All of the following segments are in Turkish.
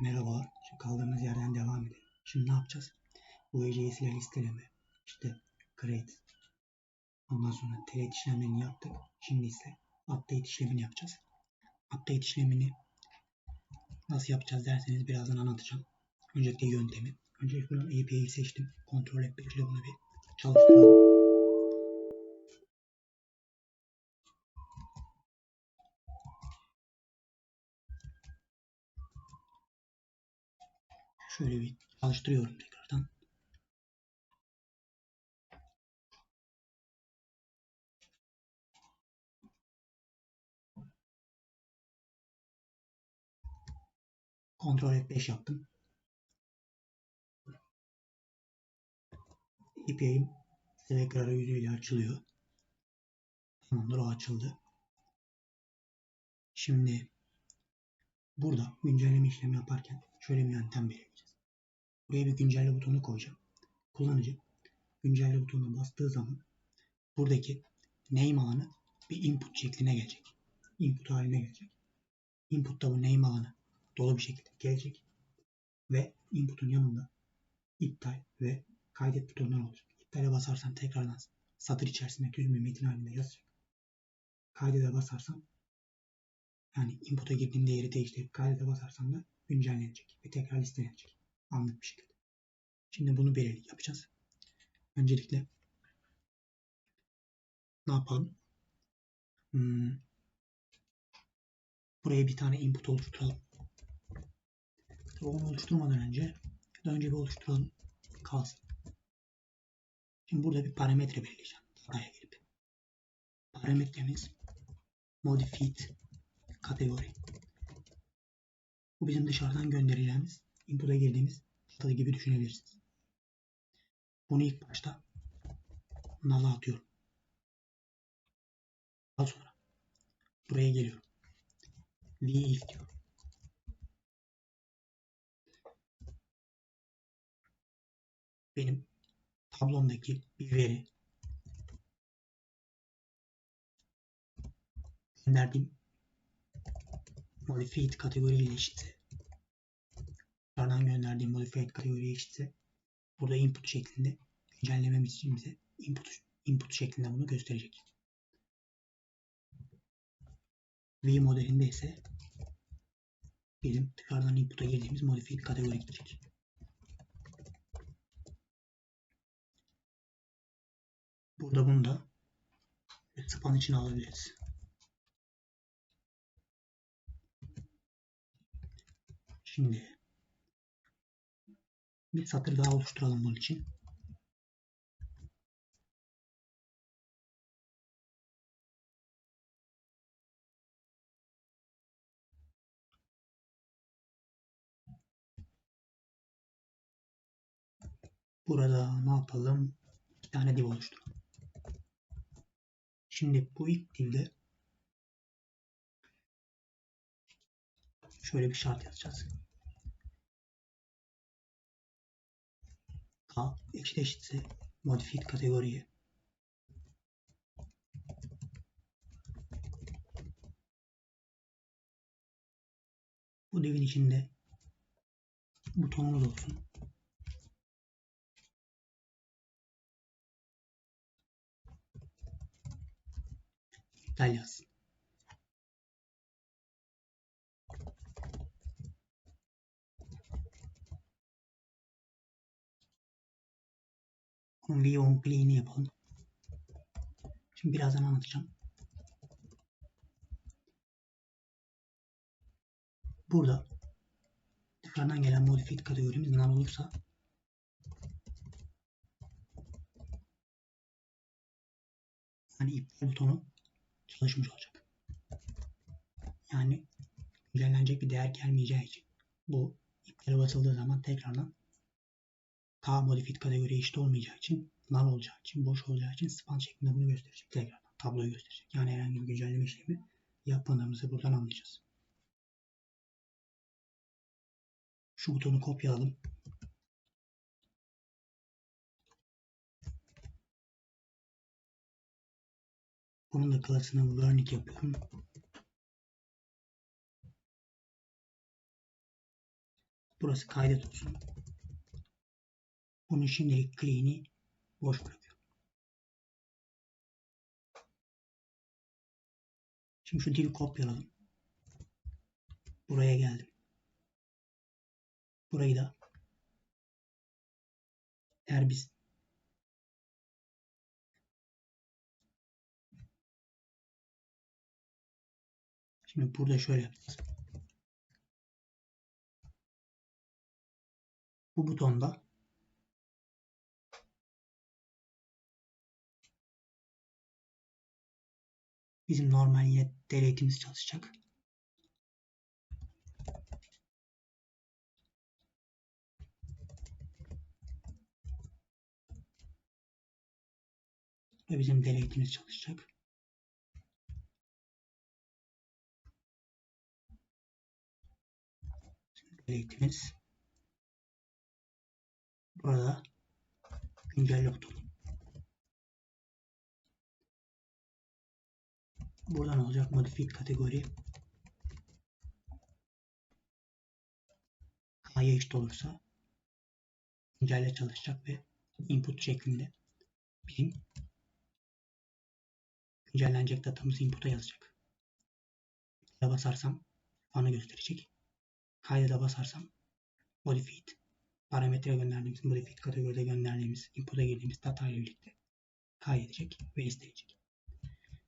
Merhabalar. Şimdi kaldığımız yerden devam edelim. Şimdi ne yapacağız? UECS ile listeleme, işte create, ondan sonra delete işlemlerini yaptık. Şimdi ise update işlemini yapacağız. Update işlemini nasıl yapacağız derseniz birazdan anlatacağım. Öncelikle yöntemi. Öncelikle buradan API'yi seçtim. Ctrl F5 ile bunu bir çalıştıralım. Şöyle bir çalıştırıyorum tekrardan. Ctrl F5 yaptım. API'm Select arayüzüyle açılıyor. Tamamdır o açıldı. Şimdi burada güncelleme işlemi yaparken şöyle bir yöntem belirleyeceğiz. Buraya bir güncelle butonu koyacağım. Kullanıcı güncelle butonuna bastığı zaman buradaki name alanı bir input şekline gelecek. Input haline gelecek. Input'ta bu name alanı dolu bir şekilde gelecek. Ve input'un yanında iptal ve kaydet butonları olacak. İptale basarsan tekrardan satır içerisinde düz bir metin halinde yazacak. Kaydede basarsam yani input'a girdiğim değeri değiştirip kaydede basarsam da güncellenecek ve tekrar listelenecek. Anlık bir şekilde. Şimdi bunu belirli yapacağız. Öncelikle ne yapalım? Hmm. Buraya bir tane input oluşturalım. Onu oluşturmadan önce önce bir oluşturalım. Kalsın. Şimdi burada bir parametre belirleyeceğim. Data'ya girip. Parametremiz modified kategori. Bu bizim dışarıdan göndereceğimiz, input'a girdiğimiz data gibi düşünebilirsiniz. Bunu ilk başta null'a atıyorum. Daha sonra buraya geliyorum. V if diyorum. Benim tablomdaki bir veri gönderdiğim modified kategori ile dışarıdan gönderdiğim modified kategoriye eşitse burada input şeklinde güncellememiz için bize input, input şeklinde bunu gösterecek. V modelinde ise bizim tekrardan input'a girdiğimiz modified kategori gidecek. Burada bunu da span için alabiliriz. Şimdi bir satır daha oluşturalım bunun için. Burada ne yapalım? İki tane div oluşturalım. Şimdi bu ilk divde şöyle bir şart yazacağız. K eşit eşitse modified kategoriye bu divin içinde butonumuz olsun. iptal Onun bir on play'ini yapalım. Şimdi birazdan anlatacağım. Burada dışarıdan gelen modified kategorimiz null olursa yani iptal butonu çalışmış olacak. Yani güncellenecek bir değer gelmeyeceği için bu iptale basıldığı zaman tekrardan K modified kategoriye eşit olmayacağı için null olacağı için, boş olacağı için span şeklinde bunu gösterecek. Tekrardan tabloyu gösterecek. Yani herhangi bir güncelleme işlemi yapmadığımızı buradan anlayacağız. Şu butonu kopyaladım. Bunun da klasına learning yapıyorum. Burası kaydet olsun. Bunun şimdilik clean'i boş bırakıyorum. Şimdi şu dili kopyalalım. Buraya geldim. Burayı da eğer biz Şimdi burada şöyle yapacağız. Bu butonda bizim normal yine delete'imiz çalışacak. Ve bizim delete'imiz çalışacak. delete'imiz burada güncelle butonu. Buradan olacak modified kategori K'ya eşit olursa güncelle çalışacak ve input şeklinde bizim güncellenecek datamızı input'a yazacak. Ya basarsam bana gösterecek. Kayda basarsam modified parametre gönderdiğimiz modified kategoride gönderdiğimiz input'a girdiğimiz data ile birlikte kaydedecek ve isteyecek.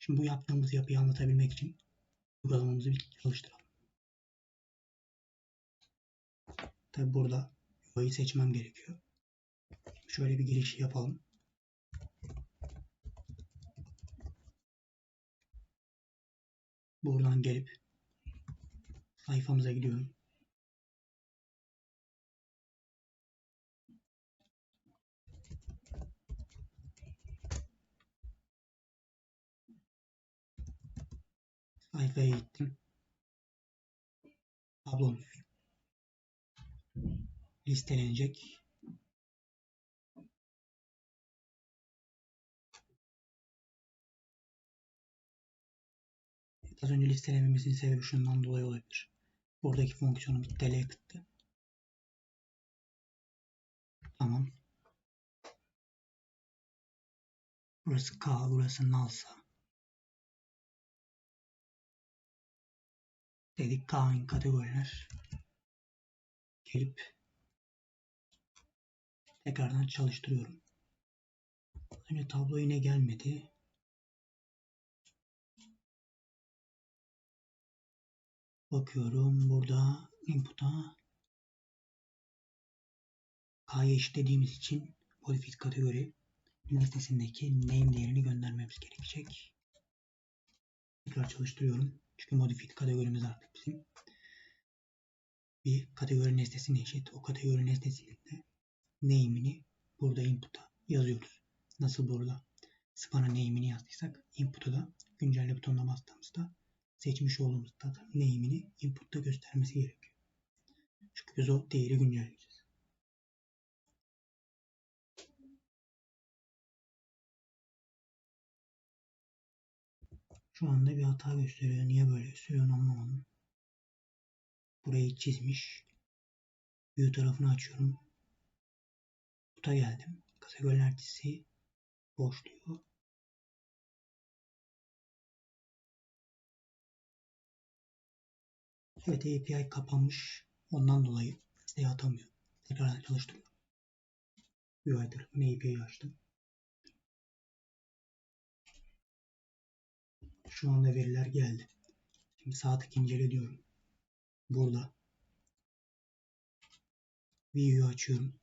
Şimdi bu yaptığımız yapıyı anlatabilmek için uygulamamızı bir çalıştıralım. Tabi burada UI'yi seçmem gerekiyor. Şöyle bir giriş yapalım. Buradan gelip sayfamıza gidiyorum. Sayfaya gittim. Tablomuz listelenecek. Az önce listelememizin sebebi şundan dolayı olabilir. Buradaki fonksiyonumuz delected'tı. Tamam. Burası K, burası nalsa. Dedik K'nın kategoriler gelip tekrardan çalıştırıyorum. Önce tablo yine gelmedi. Bakıyorum burada input'a K'ya eşitlediğimiz için modified kategori nesnesindeki name değerini göndermemiz gerekecek. Tekrar çalıştırıyorum. Çünkü modified kategorimiz artık bizim bir kategori nesnesine eşit. O kategori nesnesinin de name'ini burada input'a yazıyoruz. Nasıl burada span'a name'ini yazdıysak input'a da güncelle butonuna bastığımızda seçmiş olduğumuz data name'ini input'ta göstermesi gerekiyor. Çünkü biz o değeri güncelleyeceğiz. Şu anda bir hata gösteriyor. Niye böyle gösteriyor anlamadım. Burayı çizmiş. View tarafını açıyorum. Buta geldim. Kategoriler dizisi boş diyor. Evet API kapanmış. Ondan dolayı siteye atamıyor. Tekrardan çalıştırıyorum. UI tarafını API'yi açtım. Şu anda veriler geldi. Şimdi sağ tık incele diyorum. Burada. View'yu açıyorum.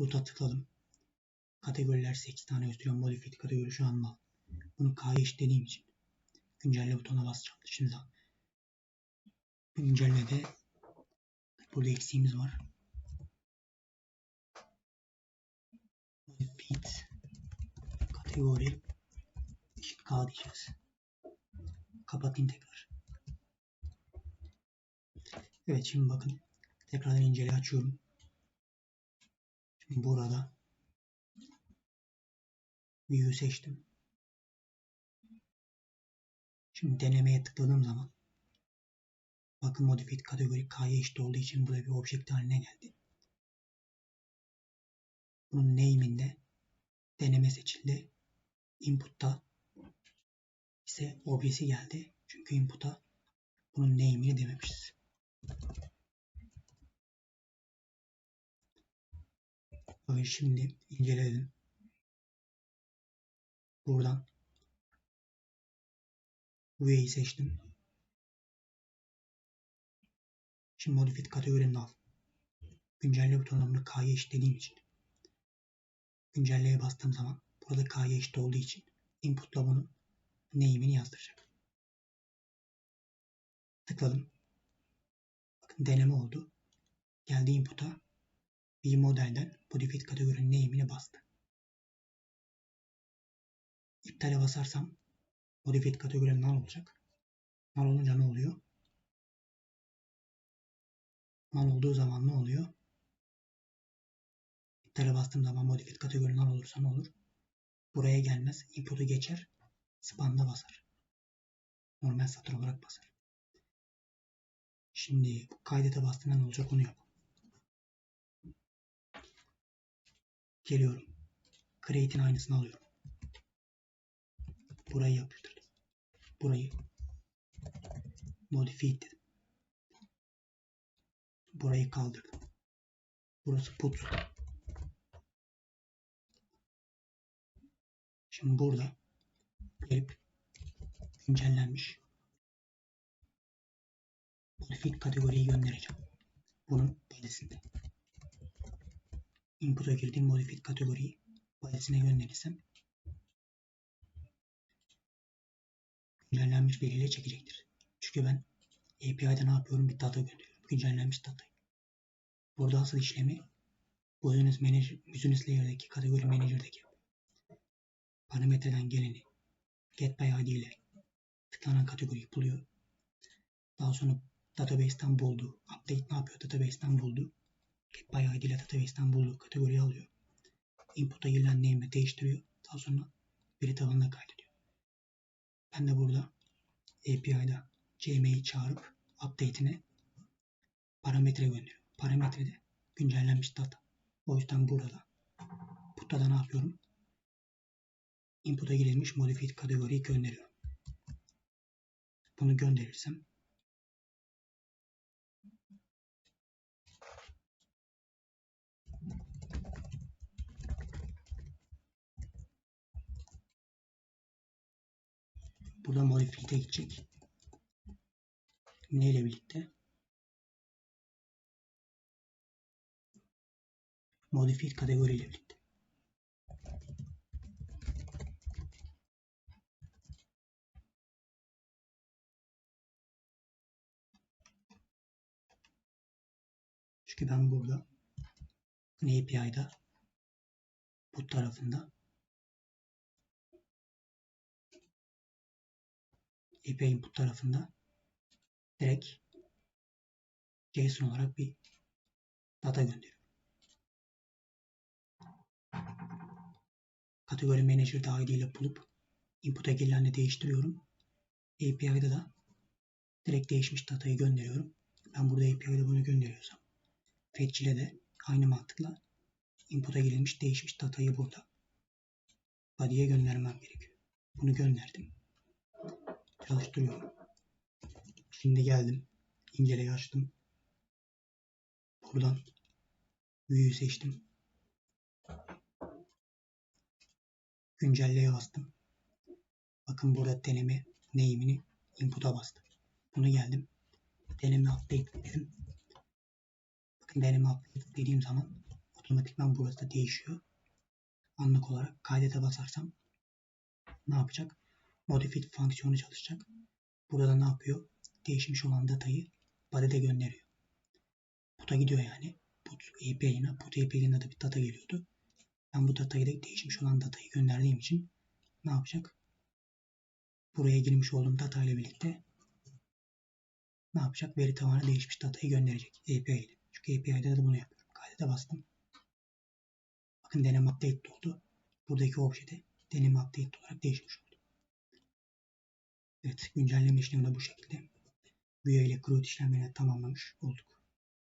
Root'a tıkladım. Kategoriler 8 tane gösteriyor. Modified kategori şu anda. Bunu K'ya eşitlediğim için güncelle butona basacağım. Şimdi güncellemede burada eksiğimiz var. Fit kategori K diyeceğiz. Kapatayım tekrar. Evet şimdi bakın. Tekrardan incele açıyorum. Şimdi burada View'u seçtim. Şimdi denemeye tıkladığım zaman bakın modified kategori K'ya eşit olduğu için burada bir object haline geldi. Bunun name'inde deneme seçildi. Input'ta ise objesi geldi. Çünkü input'a bunun name'ini dememişiz. Bakın şimdi inceleyelim. Buradan View'i seçtim. Şimdi Modified kategorinin al. Güncelle butonunu K'ya eşitlediğim için güncelleye bastığım zaman burada K'ya eşit olduğu için input'la bunun name'ini yazdıracak. Tıkladım. Bakın deneme oldu. Geldi input'a bir modelden modified kategorinin name'ini bastı. İptale basarsam modified kategori null olacak. Null olunca ne oluyor? Null olduğu zaman ne oluyor? İptale bastığım zaman modified kategori null olursa ne olur? Buraya gelmez. Input'u geçer. Span'da basar. Normal satır olarak basar. Şimdi kaydete bastığında ne olacak onu yap. Geliyorum. Create'in aynısını alıyorum. Burayı yapıştırdım. Burayı modify dedim. Burayı kaldırdım. Burası put. Şimdi burada gelip güncellenmiş modified kategoriyi göndereceğim. Bunun body'sinde. Input'a girdiğim modified kategoriyi body'sine gönderirsem güncellenmiş veriyle çekecektir. Çünkü ben API'de ne yapıyorum? Bir data gönderiyorum. Güncellenmiş datayı. Burada asıl işlemi Business Manager, Business Layer'daki kategori Manager'daki parametreden geleni get by ID ile tıklanan kategoriyi buluyor. Daha sonra database'ten buldu. Update ne yapıyor? Database'ten buldu. Get by ID ile database'ten buldu. Kategoriyi alıyor. Input'a girilen name'i değiştiriyor. Daha sonra veri tabanına kaydediyor. Ben de burada API'da CM'yi çağırıp update'ine parametre gönderiyorum. Parametrede güncellenmiş data. O yüzden burada put'ta da ne yapıyorum? Input'a girilmiş modified kategoriyi gönderiyorum. Bunu gönderirsem Burada modifiye'de gidecek. Ne ile birlikte? Modified kategori ile birlikte. Çünkü ben burada API'da bu tarafında API input tarafında direkt JSON olarak bir data gönderiyorum. Kategori Manager'da ID ile bulup input'a girilenle değiştiriyorum. API'da da direkt değişmiş datayı gönderiyorum. Ben burada API'de bunu gönderiyorsam fetch ile de aynı mantıkla input'a girilmiş değişmiş datayı burada body'ye göndermem gerekiyor. Bunu gönderdim çalıştırıyorum. Şimdi geldim. İnceleyi açtım. Buradan büyüyü seçtim. Güncelleye bastım. Bakın burada deneme name'ini input'a bastım. Bunu geldim. Deneme update dedim. Deneme update dediğim zaman otomatikman burası da değişiyor. Anlık olarak kaydete basarsam ne yapacak? modified fonksiyonu çalışacak. Burada ne yapıyor? Değişmiş olan datayı body'de gönderiyor. Put'a gidiyor yani. Put API'ine, put API'nin de bir data geliyordu. Ben bu datayı da değişmiş olan datayı gönderdiğim için ne yapacak? Buraya girmiş olduğum data ile birlikte ne yapacak? Veri tabanına değişmiş datayı gönderecek API ile. API'de de bunu yapıyorum. Kaydete bastım. Bakın deneme update oldu. Buradaki objede deneme update olarak değişmiş oldu. Evet güncelleme işlemi de bu şekilde. Vue ile CRUD işlemlerini tamamlamış olduk.